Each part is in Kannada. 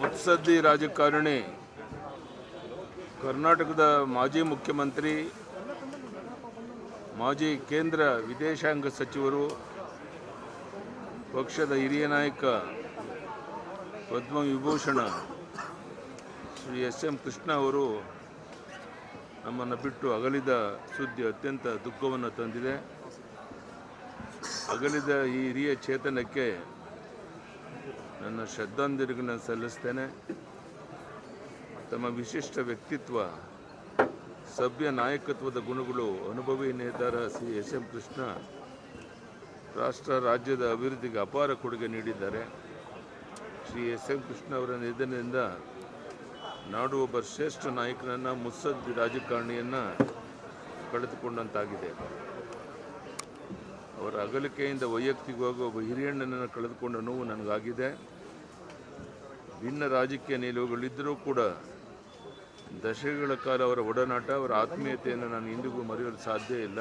ಮುತ್ಸದ್ದಿ ರಾಜಕಾರಣಿ, ಕರ್ನಾಟಕದ ಮಾಜಿ ಮುಖ್ಯಮಂತ್ರಿ, ಮಾಜಿ ಕೇಂದ್ರ ವಿದೇಶಾಂಗ ಸಚಿವರು, ಪಕ್ಷದ ಹಿರಿಯ ನಾಯಕ ಪದ್ಮವಿಭೂಷಣ, ಶ್ರೀ ಎಸ್ ಎಂ ಕೃಷ್ಣ ಅವರು ನಮ್ಮನ್ನು ಬಿಟ್ಟು ಅಗಲಿದ ಸುದ್ದಿ ಅತ್ಯಂತ ದುಃಖವನ್ನು ತಂದಿದೆ. ಅಗಲಿದ ಈ ಹಿರಿಯ ಚೇತನಕ್ಕೆ ನನ್ನ ಶ್ರದ್ಧಾಂಜಲಿಗಳನ್ನು ಸಲ್ಲಿಸ್ತೇನೆ. ತಮ್ಮ ವಿಶಿಷ್ಟ ವ್ಯಕ್ತಿತ್ವ, ಸಭ್ಯ ನಾಯಕತ್ವದ ಗುಣಗಳು ಅನುಭವಿ ನೇತಾರ ಸಿ ಎಸ್ ಎಂ ಕೃಷ್ಣ ರಾಷ್ಟ್ರ ರಾಜ್ಯದ ಅಭಿವೃದ್ಧಿಗೆ ಅಪಾರ ಕೊಡುಗೆ ನೀಡಿದ್ದಾರೆ. ಶ್ರೀ ಎಸ್ ಎಂ ಕೃಷ್ಣ ಅವರ ನಿಧನದಿಂದ ನಾಡು ಒಬ್ಬ ಶ್ರೇಷ್ಠ ನಾಯಕನನ್ನು ಮುತ್ಸದ್ದಿ ರಾಜಕಾರಣಿಯನ್ನು ಕಳೆದುಕೊಂಡಂತಾಗಿದೆ. ಅವರ ಅಗಲಿಕೆಯಿಂದ ವೈಯಕ್ತಿಕವಾಗಿ ಒಬ್ಬ ಹಿರಿಯಣ್ಣನನ್ನು ಕಳೆದುಕೊಂಡ ನೋವು ನನಗಾಗಿದೆ. ಭಿನ್ನ ರಾಜಕೀಯ ನಿಲುವುಗಳಿದ್ದರೂ ಕೂಡ ದಶಕಗಳ ಕಾಲ ಅವರ ಒಡನಾಟ, ಅವರ ಆತ್ಮೀಯತೆಯನ್ನು ನಾನು ಇಂದಿಗೂ ಮರೆಯಲು ಸಾಧ್ಯ ಇಲ್ಲ.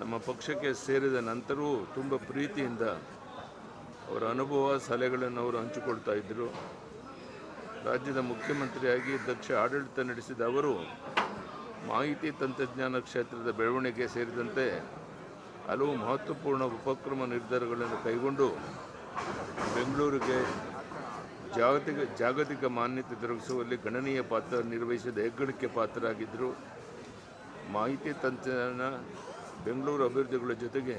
ನಮ್ಮ ಪಕ್ಷಕ್ಕೆ ಸೇರಿದ ನಂತರವೂ ತುಂಬ ಪ್ರೀತಿಯಿಂದ ಅವರ ಅನುಭವ, ಸಲಹೆಗಳನ್ನು ಅವರು ಹಂಚಿಕೊಳ್ತಾ ಇದ್ದರು. ರಾಜ್ಯದ ಮುಖ್ಯಮಂತ್ರಿಯಾಗಿ ದಕ್ಷ ಆಡಳಿತ ನಡೆಸಿದ ಅವರು, ಮಾಹಿತಿ ತಂತ್ರಜ್ಞಾನ ಕ್ಷೇತ್ರದ ಬೆಳವಣಿಗೆ ಸೇರಿದಂತೆ ಹಲವು ಮಹತ್ವಪೂರ್ಣ ಉಪಕ್ರಮ ನಿರ್ಧಾರಗಳನ್ನು ಕೈಗೊಂಡು ಬೆಂಗಳೂರಿಗೆ ಜಾಗತಿಕ ಜಾಗತಿಕ ಮಾನ್ಯತೆ ದೊರಕಿಸುವಲ್ಲಿ ಗಣನೀಯ ಪಾತ್ರ ನಿರ್ವಹಿಸಿದ ಹೆಗ್ಗಳಿಕೆ ಪಾತ್ರರಾಗಿದ್ದರು. ಮಾಹಿತಿ ತಂತ್ರಜ್ಞಾನ ಬೆಂಗಳೂರು ಅಭಿವೃದ್ಧಿಗಳ ಜೊತೆಗೆ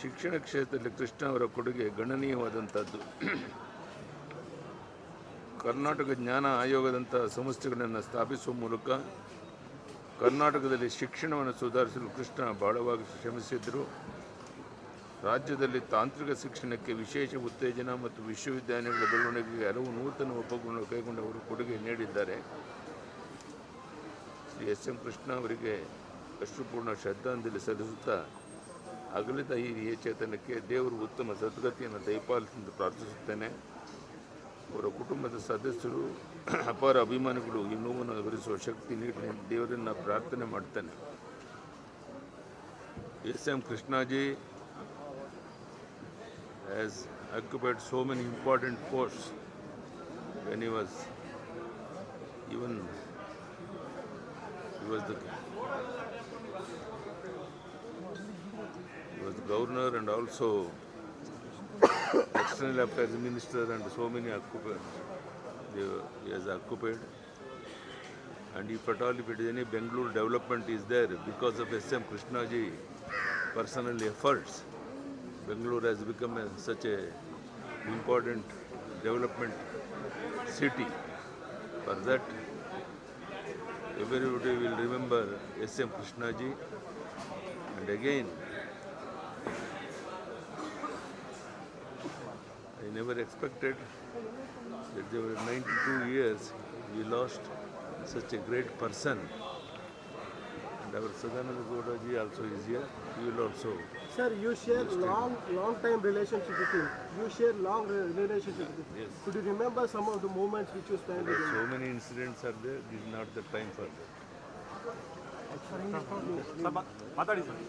ಶಿಕ್ಷಣ ಕ್ಷೇತ್ರದಲ್ಲಿ ಕೃಷ್ಣ ಅವರ ಕೊಡುಗೆ ಗಣನೀಯವಾದಂಥದ್ದು. ಕರ್ನಾಟಕ ಜ್ಞಾನ ಆಯೋಗದಂಥ ಸಂಸ್ಥೆಗಳನ್ನು ಸ್ಥಾಪಿಸುವ ಮೂಲಕ ಕರ್ನಾಟಕದಲ್ಲಿ ಶಿಕ್ಷಣವನ್ನು ಸುಧಾರಿಸಲು ಕೃಷ್ಣ ಬಹಳವಾಗಿ ಶ್ರಮಿಸಿದ್ದರು ರಾಜ್ಯದಲ್ಲಿ ತಾಂತ್ರಿಕ ಶಿಕ್ಷಣಕ್ಕೆ ವಿಶೇಷ ಉತ್ತೇಜನ ಮತ್ತು ವಿಶ್ವವಿದ್ಯಾಲಯಗಳ ಬೆಳವಣಿಗೆಗೆ ಹಲವು ನೂತನ ಕೈಗೊಂಡು ಅವರು ಕೊಡುಗೆ ನೀಡಿದ್ದಾರೆ. ಶ್ರೀ ಎಸ್ ಎಂ ಕೃಷ್ಣ ಅವರಿಗೆ ಅಷ್ಟುಪೂರ್ಣ ಶ್ರದ್ಧಾಂಜಲಿ ಸಲ್ಲಿಸುತ್ತಾ ಅಗಲಿದ ಈ ಹಿರಿಯ ಚೇತನಕ್ಕೆ ದೇವರು ಉತ್ತಮ ಸದ್ಗತಿಯನ್ನು ದಯಪಾಲಿಸಿದ್ದು ಪ್ರಾರ್ಥಿಸುತ್ತೇನೆ. ಅವರ ಕುಟುಂಬದ ಸದಸ್ಯರು ಅಪಾರ ಅಭಿಮಾನಿಗಳು ಈ ನೋವನ್ನು ವಿವರಿಸುವ ಶಕ್ತಿ ನೀಡಿ ದೇವರನ್ನು ಪ್ರಾರ್ಥನೆ ಮಾಡ್ತೇನೆ. S M Krishnaji has occupied so many important posts when he was even he was the he was the governor and also external affairs minister and so many occupied he has occupied and if at all if it is any Bangalore development is there because of S.M. Krishnaji personal efforts Bangalore has become a, such a important development city. For that, everybody will remember S.M. Krishnaji. And again, I never expected that there were 92 years we lost such a great person. And our Sadananda Gowda ji also is here. He will also Sir, you share long, long time relationship with him. You share long re- relationship with him. Yes. Could you remember some of the moments which you spent with him? So many incidents are there, this is not the time for that. ಮಾತಾಡಿ ಸರ್